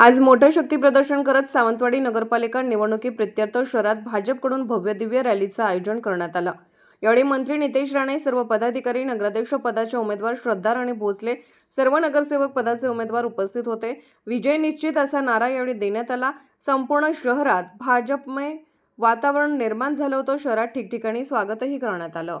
आज मोठं शक्ती प्रदर्शन करत सावंतवाडी नगरपालिका निवडणुकी प्रत्यर्थ शहरात भाजपकडून भव्य दिव्य रॅलीचं आयोजन करण्यात आलं. यावेळी मंत्री नितेश राणे सर्व पदाधिकारी नगराध्यक्ष पदाचे उमेदवार श्रद्धा राणे भोसले सर्व नगरसेवक पदाचे उमेदवार उपस्थित होते. विजय निश्चित असा नारा यावेळी देण्यात आला. संपूर्ण शहरात भाजपमय वातावरण निर्माण झालं होतं. शहरात ठिकठिकाणी स्वागतही करण्यात आलं.